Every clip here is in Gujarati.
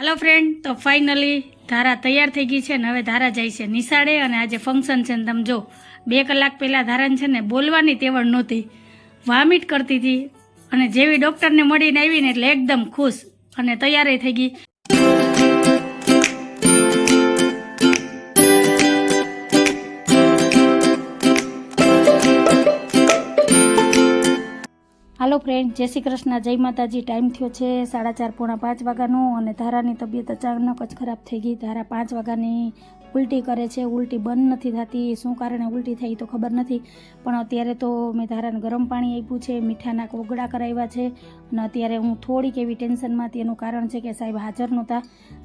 હાલો ફ્રેન્ડ તો ફાઇનલી ધારા તૈયાર થઈ ગઈ છે ને હવે ધારા જાય છે નિશાળે અને આજે ફંક્શન છે ને તમે જો, બે કલાક પહેલાં ધારાને છે ને બોલવાની તેવડ નહોતી. વામિટ કરતી હતી અને જેવી ડૉક્ટરને મળીને આવીને એટલે એકદમ ખુશ અને તૈયારી થઈ ગઈ. હાલો ફ્રેન્ડ જય શ્રી કૃષ્ણ. જય માતાજી. ટાઈમ થયો છે સાડા ચાર પોણા પાંચ વાગ્યાનો અને ધારાની તબિયત અચાનક જ ખરાબ થઈ ગઈ. ધારા પાંચ વાગ્યાની ઉલટી કરે છે. ઉલટી બંધ નથી થતી. શું કારણે ઉલટી થઈ તો ખબર નથી. પણ અત્યારે તો મેં ધારાને ગરમ પાણી આપ્યું છે મીઠાના કોગળા કરાવ્યા છે અને અત્યારે હું થોડીક એવી ટેન્શનમાં હતી એનું કારણ છે કે સાહેબ હાજર નહોતા.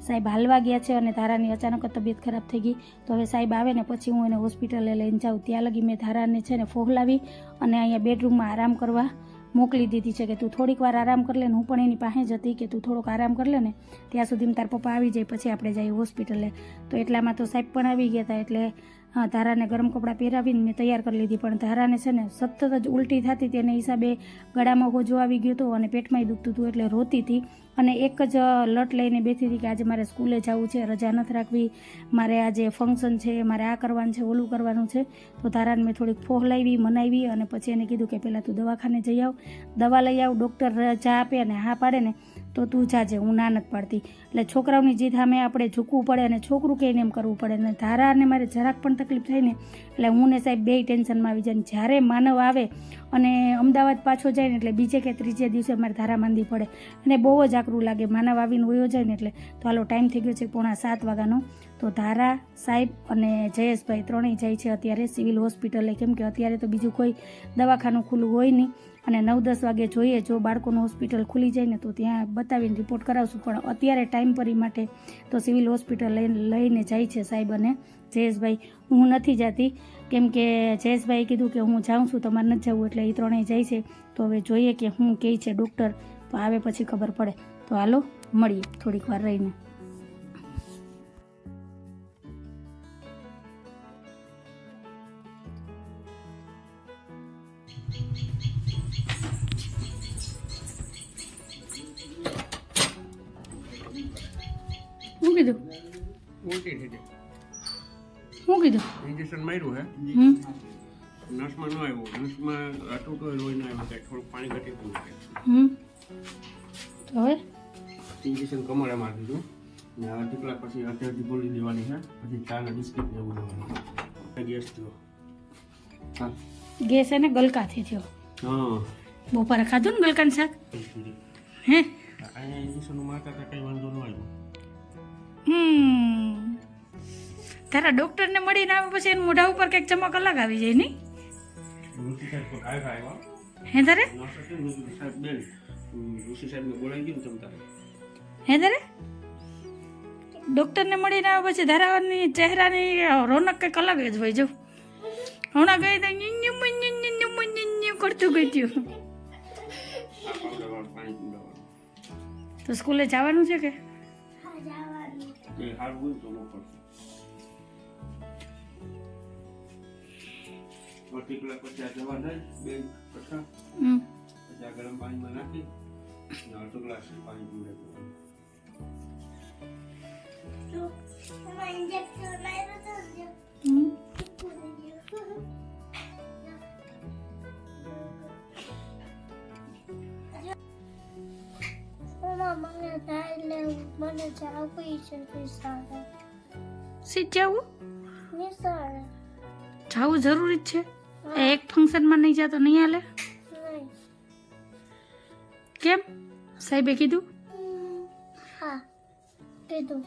સાહેબ હાલવા ગયા છે અને ધારાની અચાનક તબિયત ખરાબ થઈ ગઈ. તો હવે સાહેબ આવે ને પછી હું એને હોસ્પિટલે લઈને જાઉં. ત્યાં લગી મેં ધારાને છે ને ફોહલાવી અને અહીંયા બેડરૂમમાં આરામ કરવા મોકલી દીધી છે કે તું થોડીક વાર આરામ કરી લે ને હું પણ એની પાસે જ હતી કે તું થોડોક આરામ કરી લે ને, ત્યાં સુધી તાર પપ્પા આવી જાય, પછી આપણે જઈએ હોસ્પિટલે. તો એટલામાં તો સાહેબ પણ આવી ગયા હતા એટલે હા, ધારાને ગરમ કપડાં પહેરાવીને મેં તૈયાર કરી લીધી, પણ ધારાને છે ને સતત જ ઉલટી થતી તેને હિસાબે ગળામાં હોજો આવી ગયો હતો અને પેટમાંય દુખતું હતું એટલે રોતી હતી. અને એક જ લટ લઈને બેઠી હતી કે આજે મારે સ્કૂલે જવું છે, રજા નથી રાખવી. મારે આજે ફંક્શન છે, મારે આ કરવાનું છે, ઓલું કરવાનું છે. તો ધારાને મેં થોડીક ફોહલાવી મનાવી અને પછી એને કીધું કે પહેલાં તું દવાખાને જઈ આવ. દવા લઈ આવ, ડૉક્ટર ચા આપે અને હા પાડે ને. તો તું જાજે, હું ના નથી પાડતી. એટલે છોકરાઓની જીત સામે આપણે ઝૂકવું પડે અને છોકરું કહીને એમ કરવું પડે. અને ધારાને મારે જરાક પણ તકલીફ થાય ને, એટલે હું ને સાહેબ બે ટેન્શનમાં આવી જાય જ્યારે માનવ આવે અને અમદાવાદ પાછો જાય ને, એટલે બીજે કે ત્રીજે દિવસે મારે ધારા માંદી પડે. અને બહુ જ આકરું લાગે, માનવ આવીને વયો જાય ને એટલે. તો હાલો, ટાઈમ થઈ ગયો છે પોણા સાત વાગ્યાનો. તો ધારા સાહેબ અને જયેશભાઈ ત્રણેય જાય છે અત્યારે સિવિલ હોસ્પિટલે. કેમ કે અત્યારે તો બીજું કોઈ દવાખાનું ખુલ્લું હોય નહીં. અને નવ દસ વાગે જોઈએ, જો બાળકોનું હોસ્પિટલ ખુલી જાય ને તો ત્યાં બતાવીને રિપોર્ટ કરાવશું. પણ અત્યારે ટાઈમ પરી માટે તો સિવિલ હોસ્પિટલ લઈને જાય છે સાહેબ અને જયેશભાઈ. હું નથી જતી. કેમ કે જયેશભાઈએ કીધું કે હું જાઉં છું, તમારે નથી જવું એટલે એ ત્રણેય જાય છે. તો હવે જોઈએ કે હું કહે છે ડૉક્ટર તો આવે પછી ખબર પડે. તો હાલો, મળીએ થોડીક વાર રહીને. કીધું? ઉલટી થઈ ગઈ. શું કીધું? ઇન્જેક્શન માર્યું હે? નસમાં ન આવ્યો. નસમાં તો લોહી ન આવ્યું કે થોડુંક પાણી ઘટી ગયું છે. હમ. તો હવે? ઇન્જેક્શન કમરે મારી દીધું ને અડધી કલાક પછી અડધી અડધી ગોળી દેવાની છે. પછી ચા ને બિસ્કિટ લેવું દેવાનું. ગેસ થયો. હા. ગેસ એને ગલકાથી થયો. હા. બપોરે ખાધું ને ગલકાનું શાક? હે? ઇન્જેક્શન મારતા કંઈ વાંધો ન આવ્યો. હમ. તારા ડોક્ટરને મળીને આવે પછી એના મોઢા ઉપર કંઈક ચમક અલગ આવી જાય નહીં? હે તારે? હે તારે? ડૉક્ટરને મળીને આવે પછી ધારાવાની ચહેરાની રોનક કંઈક અલગ જ હોય જો. હમણાં ગઈ તો કરતું ગઈ ગયું તો સ્કૂલે જવાનું છે કે? એ સારું હોય તો મોકલ અડધી કલાક પછી આ જવા જાય બે કટકા પછી આ ગરમ પાણીમાં નાખી અને અડધો ગ્લાસ પાણી મને તારે મને જાવું છે નિશાળે સીટ જવું? નિશાળે જવું જરૂરી છે. એક ફંક્શનમાં નહીં જતો નહીં હાલે? કેમ? સાહેબે કીધું? હા કીધું.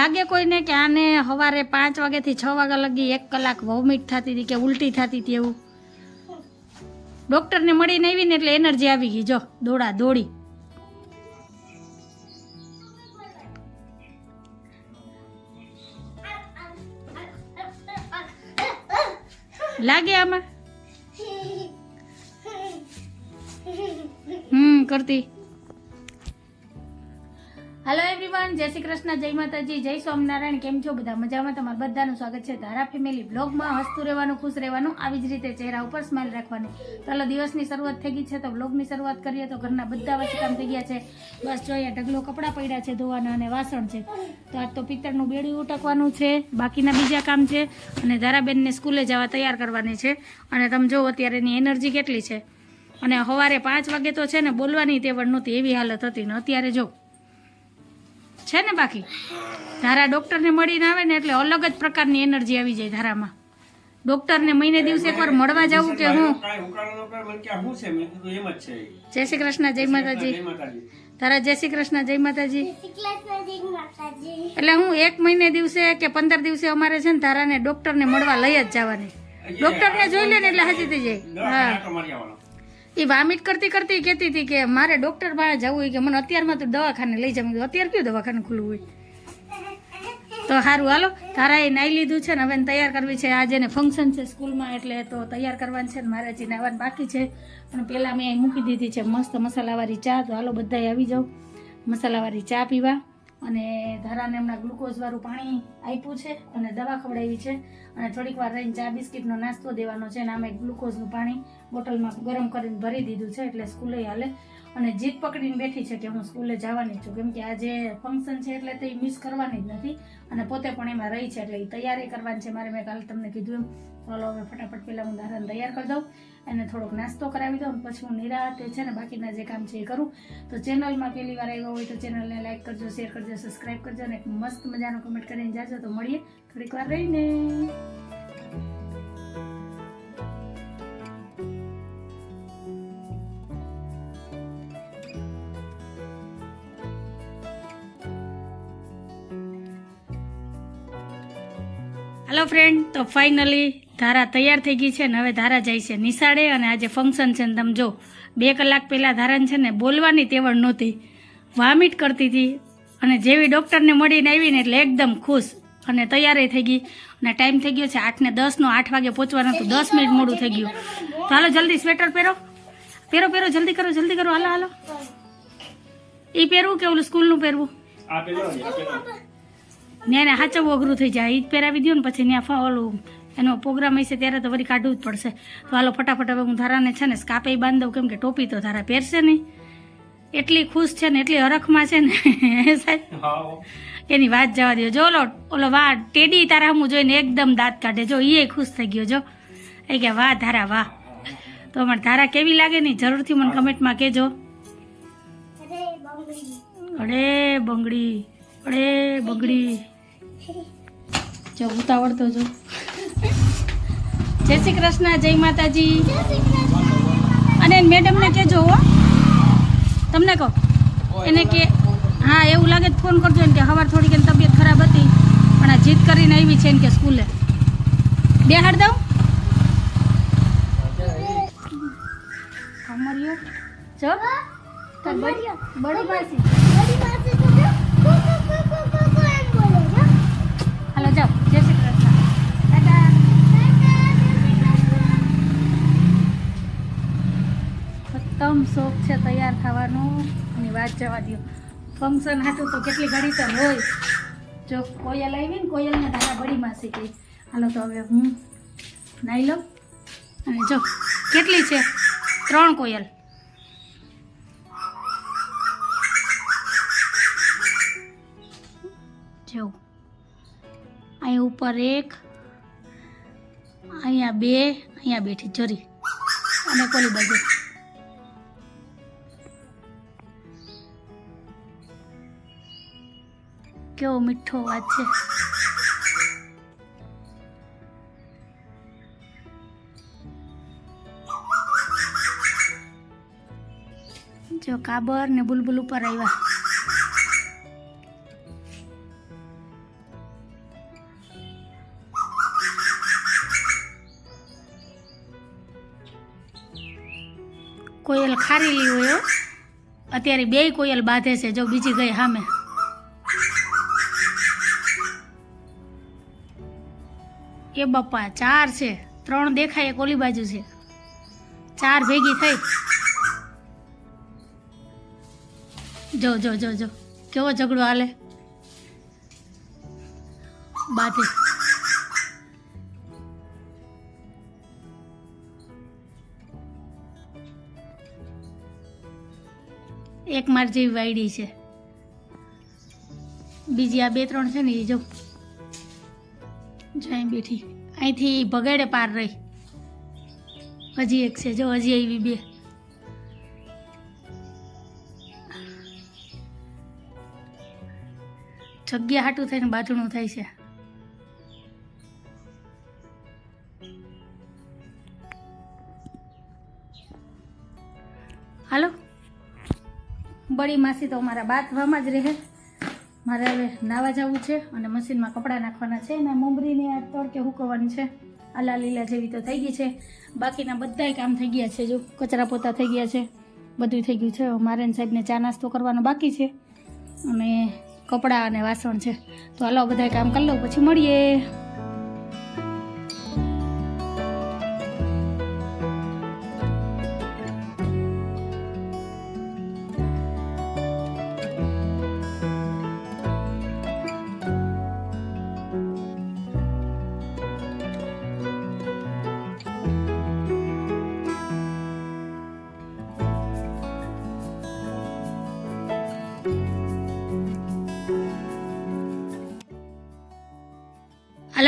લાગે કોઈને કે આને સવારે પાંચ વાગ્યાથી છ વાગ્યા લગી એક કલાક વોમિટ થતી હતી કે ઉલટી થતી હતી એવું? ડૉક્ટરને મળીને આવીને એટલે એનર્જી આવી ગઈ. જો, દોડા, દોડી. લાગે આમાં? હમ, કરતી. એવરીવન જય શ્રી કૃષ્ણ, જય માતાજી, જય સ્વામિનારાયણ. કેમ છો બધા? મજામાં તમારું બધાનું સ્વાગત છે ધારા ફેમિલી બ્લોગમાં હસતું રહેવાનું, ખુશ રહેવાનું, આવી જ રીતે ચહેરા ઉપર સ્માઇલ રાખવાની. ચાલો દિવસની શરૂઆત થઈ ગઈ છે, તો બ્લોગની શરૂઆત કરીએ તો ઘરના બધા વચ્ચે કામ થઈ ગયા છે. બસ જો અહીંયા ઢગલો કપડાં પડ્યા છે, ધોવાના અને વાસણ છે. તો આજ તો પિત્તળનું બેડું ઉટકવાનું છે. બાકીના બીજા કામ છે. અને ધારાબેનને સ્કૂલે જવા તૈયાર કરવાની છે. અને તમે જુઓ અત્યારે એની એનર્જી કેટલી છે. અને સવારે પાંચ વાગે તો છે ને બોલવાની તેવડ નહોતી, એવી હાલત હતી ને અત્યારે જો. છે ને બાકી? ધારા ડૉક્ટરને મળીને આવે ને એટલે અલગ જ પ્રકારની એનર્જી આવી જાય ધારામાં. ડૉક્ટરને મહિને દિવસે એકવાર મળવા જવું કે હું? કાંઈ ઉકાળો ન કરે, મને કે આ શું છે મેં કીધું એમ જ છે જય શ્રી કૃષ્ણ જય માતાજી. તારા જય શ્રી કૃષ્ણ જય માતાજી. એટલે હું એક મહિને દિવસે કે પંદર દિવસે અમારે છે ને તારાને ડૉક્ટરને મળવા લઈ જ જવાની. ડૉક્ટરને જોઈ લે ને એટલે હાજી થઈ જાય. હા. એ વામિટ કરતી કરતી કહેતી હતી કે મારે ડૉક્ટર પાસે જવું હોય કે મને અત્યારમાં તું દવાખાને લઈ જવું અત્યારે કયું દવાખાને ખુલ્લું હોય? તો સારું હાલો. તારા એ નાઈ લીધું છે ને, હવે તૈયાર કરવી છે. આજે ને ફંક્શન છે સ્કૂલમાં એટલે તો તૈયાર કરવાની છે ને, મારે હજી નાવાની બાકી છે. પણ પહેલાં મેં મૂકી દીધી છે. મસ્ત મસાલાવાળી ચા. તો હાલો બધાએ આવી જાઓ. મસાલાવાળી ચા પીવા. અને ધારાને હમણાં ગ્લુકોઝવાળું પાણી આપ્યું છે અને દવા ખવડાવી છે. અને થોડીક વાર રહીને ચા બિસ્કિટનો નાસ્તો દેવાનો છે અને આમે ગ્લુકોઝનું પાણી બોટલમાં ગરમ કરીને ભરી દીધું છે એટલે સ્કૂલે હાલે. અને જીદ પકડીને બેઠી છે કે હું સ્કૂલે જવાની છું. કેમ કે આજે ફંક્શન છે એટલે તે મિસ કરવાની જ નથી. અને પોતે પણ એમાં રહી છે એટલે એ તૈયારી કરવાની છે. મારે મેં કાલે તમને કીધું એમ ચાલો હવે ફટાફટ પહેલાં હું ધારણ તૈયાર કરી દઉં અને થોડોક નાસ્તો કરાવી દઉં પછી હું નિરાતે છે ને બાકીના જે કામ છે એ કરું. તો ચેનલમાં પહેલી વાર આવ્યો હોય તો ચેનલને લાઈક કરજો શેર કરજો સબસ્ક્રાઈબ કરજો અને મસ્ત મજાનો કમેન્ટ કરીને જાજો. તો મળીએ થોડીક વાર રહીને. હાલો ફ્રેન્ડ તો ફાઇનલી ધારા તૈયાર થઈ ગઈ છે ને હવે ધારા જાય છે નિશાળે અને આજે ફંક્શન છે ને તમે જો બે કલાક પહેલાં ધારાને છે ને બોલવાની તેવડ નહોતી. વામિટ કરતી હતી અને જેવી ડૉક્ટરને મળીને આવીને એટલે એકદમ ખુશ અને તૈયારી થઈ ગઈ. અને ટાઈમ થઈ ગયો છે આઠને દસનો આઠ વાગે પહોંચવાનું હતું દસ મિનિટ મોડું થઈ ગયું. તો હાલો જલ્દી સ્વેટર પહેરો. પહેરો પહેરો જલ્દી કરો જલ્દી કરો. હાલો હાલો. એ પહેરવું કે ઓલું સ્કૂલનું પહેરવું? જ, ને એને અઘરું થઈ જાય. એ જ પહેરાવી દો ને પછી ત્યાં ફા ઓલું એનો પ્રોગ્રામ હશે ત્યારે તો વળી કાઢવું જ પડશે. તો હાલો ફટાફટ હવે હું ધારાને છે ને સ્કાપે બાંધી દઉં કેમ કે ટોપી તો ધારા પહેરશે નહીં. એટલી ખુશ છે ને એટલી હરખમાં છે ને. સાહેબ? એની વાત જવા દો જો ઓલો ઓલો વાહ ટેડી તારા હું જોઈને એકદમ દાંત કાઢે. જો એ ખુશ થઈ ગયો જો. એ કે વાહ ધારા વાહ. તો અમારે ધારા કેવી લાગે ને? જરૂરથી મને કમેન્ટમાં કહેજો. અરે બંગડી અડે બંગડી. અડે બંગડી. જો ઉતાવળતો જો. જય શ્રી કૃષ્ણ જય માતાજી. અને મેડમને કહેજો હો. તમને કહો. એને કે હા એવું લાગે તો ફોન કરજો ને કે સવાર થોડીક એની તબિયત ખરાબ હતી પણ આ જીદ કરીને આવી છે ને કે સ્કૂલે. બેહાડ દઉં? કમરિયો જો. બડી બડી માસી બડી માસી તો જો કુ કુ કુ કુ કુ કુ એમ બોલે જો હાલો જાઓ જય શ્રી કૃષ્ણ ટાટા ખતમ શોખ છે તૈયાર ખાવાનો એની વાત જવા દો ફંક્શન હતું તો કેટલી ઘડી તો હોય. જો કોયલ આવી ને કોયલને તારા બળી માસી ગઈ હાલો તો હવે હું નાઈ લઉં. અને જો, કેટલી છે? ત્રણ કોયલ. જો અહીંયા ઉપર એક, અહીંયા બે, અહીંયા બેઠી, જરી. અને કોલી બાજુ. કેવો મીઠો વાત છે. જો કાબર ને બુલબુલ ઉપર આવ્યા. કોયલ ખારેલી હોય અત્યારે બે કોયલ બાંધે છે, જો બીજી ગઈ સામે. એ બાપા, ચાર છે. ત્રણ દેખાય, એક ઓલી બાજુ છે. ચાર ભેગી થઈ. જો જો જો જો. કેવો ઝઘડો હાલે? બાતે. એક માર જેવી વાયડી છે. બીજી આ બે ત્રણ છે ને, એ જો જો અહીં બેઠી. અહીંથી ભગાડે પાર રહી. હજી એક છે, જો હજી આવી બે. જગ્યા હાટું થઈને બાથરૂમ થાય છે. હાલો. બળી માસી તો અમારા બાથવામાં જ રહે. મારે હવે નાવા જવું છે અને મશીનમાં કપડાં નાખવાના છે અને મમરીને આ તડકે હુકવવાની છે. આલા લીલા જેવી તો થઈ ગઈ છે. બાકીના બધાય કામ થઈ ગયા છે જો. કચરા પોતા થઈ ગયા છે. બધું થઈ ગયું છે. મારેન સાહેબને ચા નાસ્તો કરવાનો બાકી છે. અને કપડાં અને વાસણ છે. તો હાલો બધાય કામ કરી લઉં. પછી મળીએ.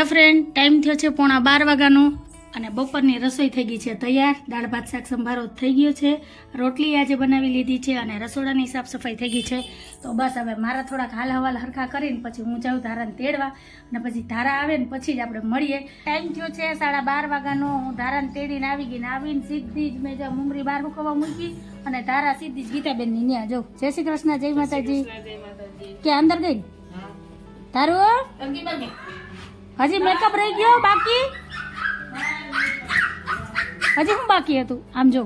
હાલો ફ્રેન્ડ ટાઈમ થયો છે પોણા બાર વાગ્યાનો અને બપોરની રસોઈ થઈ ગઈ છે તૈયાર. દાળ ભાત શાક સંભારો થઈ ગયો છે. રોટલી આજે બનાવી લીધી છે અને રસોડાની સાફ સફાઈ થઈ ગઈ છે. તો બસ હવે મારા થોડાક હાલ હવાલ હરખા કરીને પછી હું જાઉં ધારાને તેડવા અને પછી ધારા આવે ને પછી જ આપણે મળીએ. ટાઈમ થયો છે સાડા બાર વાગ્યાનો. હું ધારાને તેડીને આવી ગઈને આવીને સીધી જ મેં જો મુમરી બહાર મૂકવા મૂકી અને ધારા સીધી જ ગીતાબેનની ન્યા જો. જય શ્રી કૃષ્ણ જય માતાજી. કે અંદર ગઈ? તારું હજી મેકઅપ રહી ગયો બાકી? હજી શું બાકી હતું? આમ જો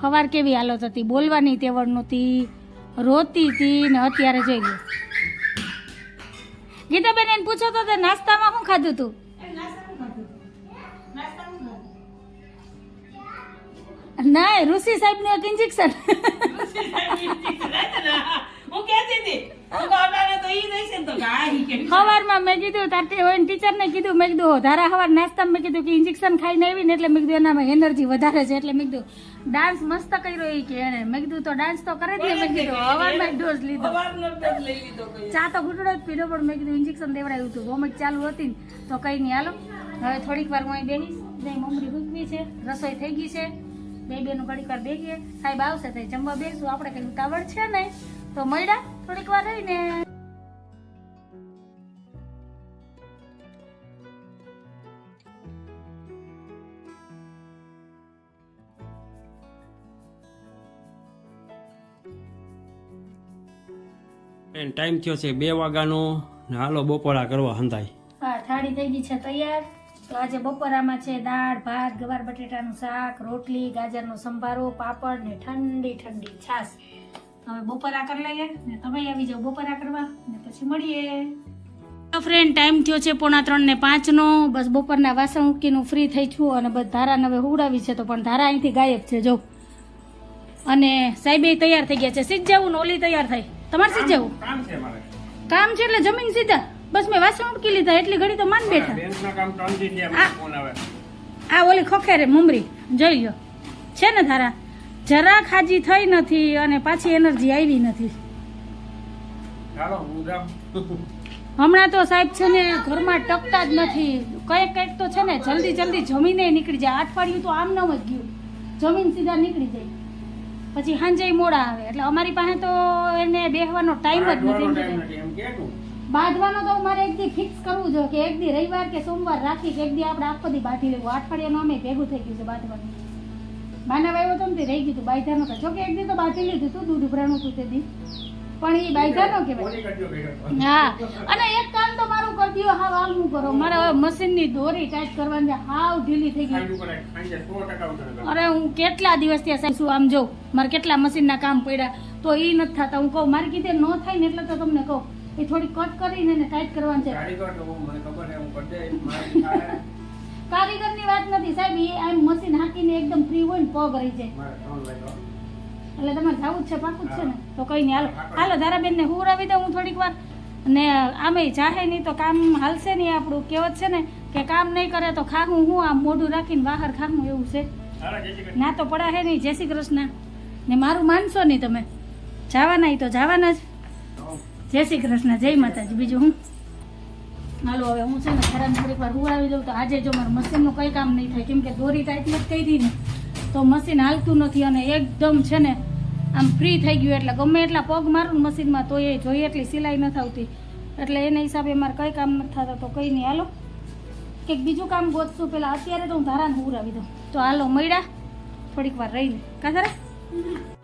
સવાર કેવી હાલત હતી? બોલવાની તેવડ નહોતી, રોતી હતી ને અત્યારે જોઈ લો ગીતાબેન એને પૂછો તો નાસ્તામાં શું ખાધું તું? ના, ઋષિ સાહેબનું એક ઇન્જેક્શન હું કહેતી હતી હું કહું તો ઈ રહેશે તો કે કે સવારમાં મેં કીધું તાર તે હોય ટીચરને કીધું. મેં કીધું ધારા સવાર નાસ્તામાં મેં કીધું કે ઇન્જેક્શન ખાઈને આવી ને એટલે મેં કીધું એનામાં એનર્જી વધારે છે. એટલે મેં કીધું ડાન્સ મસ્ત કર્યો એ કે એને મેં કીધું તો ડાન્સ તો કરે જ ને. મેં કીધું સવારમાં ડોઝ લીધો. ચા તો ઘૂંટડો જ પીધો પણ મેં કીધું ઇન્જેક્શન દેવડાવ્યું હતું વોમિટ ચાલુ હતી ને તો કંઈ નહીં હાલો. હવે થોડીક વાર હું અહીં બેહીશ. બે મમરી ભૂકવી છે રસોઈ થઈ ગઈ છે. બે બેનું ઘડીક વાર બેગીએ સાહેબ આવશે તો જમવા બેસું. આપણે કઈ ઉતાવળ છે ને તો મળ્યા થોડીક વાર રહીને. ટાઈમ થયો છે બે વાગ્યાનો ને હાલો બપોરા કરવા હંતાય હા થાળી થઈ ગઈ છે તૈયાર. તો આજે બપોરામાં છે દાળ ભાત ગવાર બટેટાનું શાક રોટલી ગાજરનો સંભારો પાપડ ને ઠંડી ઠંડી છાશ. હવે બપોરા કરી લઈએ ને તમે આવી જાઓ બપોરા કરવા ને પછી મળીએ. તો ફ્રેન્ડ ટાઈમ થયો છે પોણા ત્રણ ને પાંચનો બસ બપોરના વાસણ મૂકીને ફ્રી થઈ છું અને બસ ધારાને હવે હુવડાવી છે તો પણ ધારા અહીંથી ગાયબ છે જો. અને સાહેબે તૈયાર થઈ ગયા છે. સીધ જવું ને ઓલી તૈયાર થઈ. તમારે સીધ જવું કામ છે મારે. કામ છે એટલે જમીન સીધા. બસ મેં વાસણ ઉટકી લીધા એટલી ઘડી તો માન બેઠા. થયા, આ- મને ફોન આવે. આ ઓલી ખોખેરે મુમરી જોઈ લ્યો છે ને ધારા? જરાક ખાજી થઈ નથી અને પાછી એનર્જી આવી નથી. હમણાં તો સાહેબ છે ને ઘરમાં ટકતા જ નથી. કંઈક કંઈક તો છે ને જલ્દી જલ્દી જમીને નીકળી જાય. અઠવાડિયું તો આમ નમ જ ગયું. જમીન સીધા નીકળી જાય. પછી સાંજે મોડા આવે. એટલે અમારી પાસે તો એને બેહવાનો ટાઈમ જ નથી. બાંધવાનો તો મારે એક દી ફિક્સ કરવું જોઈએ કે એક દી રવિવાર કે સોમવાર રાખી કે એક દી આપણે આખો દી બાંધી લેવું. અઠવાડિયાનું અમે ભેગું થઈ ગયું છે બાંધવાનું. માનવ આવ્યો તો તે રહી ગયું હતું જો કે એક દી તો બાંધી લીધું તું દૂધ ઉભરાણું તું તે દી. પણ એ બાયધાનો કહેવાય? હા. અને એક કામ તો મારું કરતી હા હાવ આમ હું કરો. મારે હવે મશીનની દોરી ટાઈટ કરવાની છે. હાવ ઢીલી થઈ ગઈ. અરે હું કેટલા દિવસ ત્યાં શું આમ જોઉં મારે કેટલા મશીનના કામ પડ્યા તો એ નથી થતા. હું કહું મારી કીધે ન થાય ને એટલે તો તમને કહું. એ થોડી કટ કરીને ટાઈટ કરવાની છે. કારીગર. કારીગરની વાત નથી સાહેબ એ આમ મશીન હાકીને એકદમ ફ્રી હોય ને પગ રહી જાય. એટલે તમારે જવું જ છે પાકું જ છે ને? તો કઈ નહીં હાલો. હાલો હું રાવી દઉં હું થોડીક વાર. ને આમે જાહે નહીં તો કામ હાલશે નહીં આપણું. કહેવત છે ને કે કામ નહીં કરે તો ખાહું હું આમ મોઢું રાખીને બહાર ખાહું એવું છે. ના તો પડા હે નહીં જય શ્રી કૃષ્ણ. ને મારું માનશો નહીં તમે. જવાના તો જવાના જ. જય શ્રી કૃષ્ણ જય માતાજી. બીજું હું? હાલો, હવે હું છે ને ખરાબ થોડીક વાર હુરાવી દઉં તો આજે જો મારું મશીનનું કંઈ કામ નહીં થાય, કેમ કે દોરી ટાઈટમાં જ કહી ને, તો મશીન હાલતું નથી અને એકદમ છે ને આમ ફ્રી થઈ ગયું એટલે ગમે એટલા પગ મારું મશીનમાં તો એ જોઈએ એટલી સિલાઈ નથી આવતી. એટલે એના હિસાબે મારે કંઈ કામ નથી થતા, તો કંઈ નહીં. હાલો, કંઈક બીજું કામ ગોતશું. પહેલાં અત્યારે તો હું ધારાને હુરાવી દઉં. તો હાલો, મળ્યા. થોડીક વાર રહીને. કા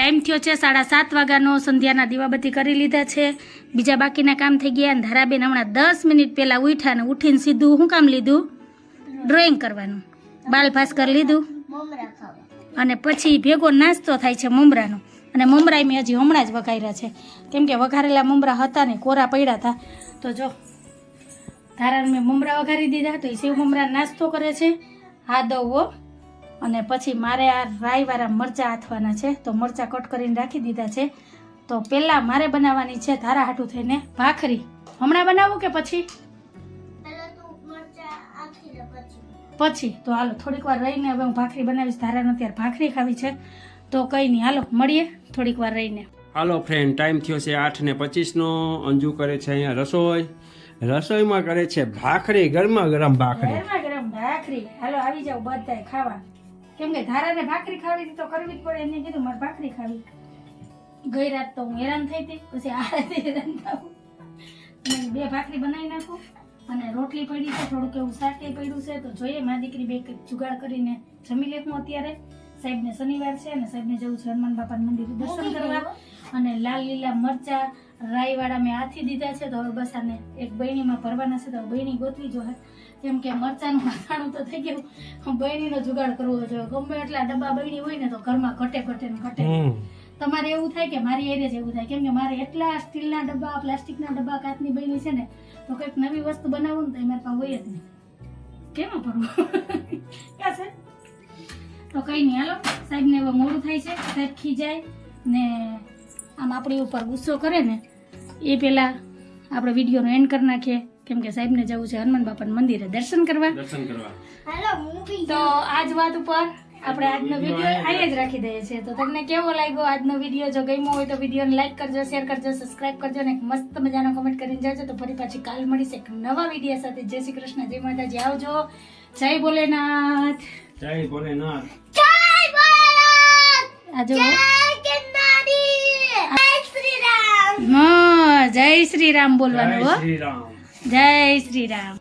ટાઈમ થયો છે સાડા સાત વાગ્યાનો. સંધ્યાના દીવાબત્તી કરી લીધા છે. બીજા બાકીના કામ થઈ ગયા અને ધારાબેન હમણાં દસ મિનિટ પહેલાં ઉઠ્યા ને ઉઠીને સીધું શું કામ લીધું? ડ્રોઈંગ કરવાનું. બાલ ભાસ્કર લીધું. અને પછી ભેગો નાસ્તો થાય છે મમરાનો. અને મમરાય મેં હજી હમણાં જ વઘાર્યા છે. કેમ કે વઘારેલા મમરા હતા ને, કોરા પડ્યા હતા. તો જો, ધારાને મેં મમરા વઘારી દીધા તો એ સેવ મમરા નાસ્તો કરે છે. હા દવો અને પછી મારે આ રાઈવાળા મરચાં આથવાના છે તો મરચાં કટ કરીને રાખી દીધા છે. તો પહેલાં મારે બનાવવાની છે ધારા હાટું થઈને ભાખરી. હમણાં બનાવું કે પછી? પહેલા તું મરચા આખી દે પછી. પછી. તો હાલો થોડીક વાર રહીને હવે હું ભાખરી બનાવીશ. ધારાનો ત્યારે ભાખરી ખાવી છે. તો કંઈ નહીં હાલો મળીએ થોડીક વાર રહીને. હાલો ફ્રેન્ડ ટાઈમ થયો છે આઠ ને પચીસનો. અંજુ કરે છે અહીંયા રસોઈ. રસોઈમાં કરે છે ભાખરી ગરમા ગરમ ભાખરી. ગરમા ગરમ ભાખરી. હાલો આવી જાવ બધાય ખાવા. કેમ કે ધારાને ભાખરી ખાવી તો કરવી જ પડે. એને કીધું મારે ભાખરી ખાવી. ગઈ રાત તો હું હેરાન થઈ હતી. પછી આ રાતે હેરાન મેં બે ભાખરી બનાવી નાખું. અને રોટલી પડી છે થોડુંક એવું શાકે પડ્યું છે. તો જોઈએ મારી દીકરી બે કંઈક જુગાડ કરીને જમી લેખું અત્યારે. સાહેબને શનિવાર છે અને સાહેબને જવું છે હનુમાન બાપાના મંદિરે દર્શન કરવા. અને લાલ લીલા મરચા રાઈવાળા મેં આથી દીધા છે તો હવે બસ આને એક બહેણીમાં ભરવાના છે તો બહેણી ગોતવી જોઈએ. કેમ કે મરચાનું વાસણું તો થઈ ગયું. બહેણીનો જુગાડ કરવો જોઈએ. ગમે એટલા ડબ્બા બહેણી હોય ને તો ઘરમાં ઘટે ઘટે ને ઘટે. તમારે એવું થાય કે મારી એરે જ એવું થાય. કેમ કે મારે એટલા સ્ટીલના ડબ્બા પ્લાસ્ટિકના ડબ્બા કાચની બની છે ને તો કંઈક નવી વસ્તુ બનાવું ને તો એ મારી પાસે હોય જ નહીં. કેમ ભરવું? ક્યાં છે? તો કંઈ નહીં. હાલો સાહેબને હવે મોડું થાય છે. સાહેબ ખીજાય ને આમ આપણી ઉપર ગુસ્સો કરે ને એ પહેલાં આપણે વિડીયોનો એન્ડ કરી નાખીએ. કેમ કે સાહેબને જવું છે હનુમાન બાપાના મંદિરે દર્શન કરવા. દર્શન કરવા. જ તો આજ વાત ઉપર આપણે આજનો વીડિયો અહીંયા જ રાખી દઈએ છીએ. તો તમને કેવો લાગ્યો આજનો વીડિયો? જો ગમ્યો હોય તો વિડીયોને લાઈક કરજો શેર કરજો સબસ્ક્રાઇબ કરજો અને મસ્ત મજાનો કમેન્ટ કરીને જજો. તો ફરી પાછી કાલ મળીશ એક નવા વીડિયો સાથે. જય શ્રી કૃષ્ણ જય માતાજી. આવજો. જય ભોલેનાથ. જય ભોલેનાથ. જય ભોલેનાથ આજો જય શ્રી રામ બોલવાનું જય શ્રી રામ. જય શ્રી રામ.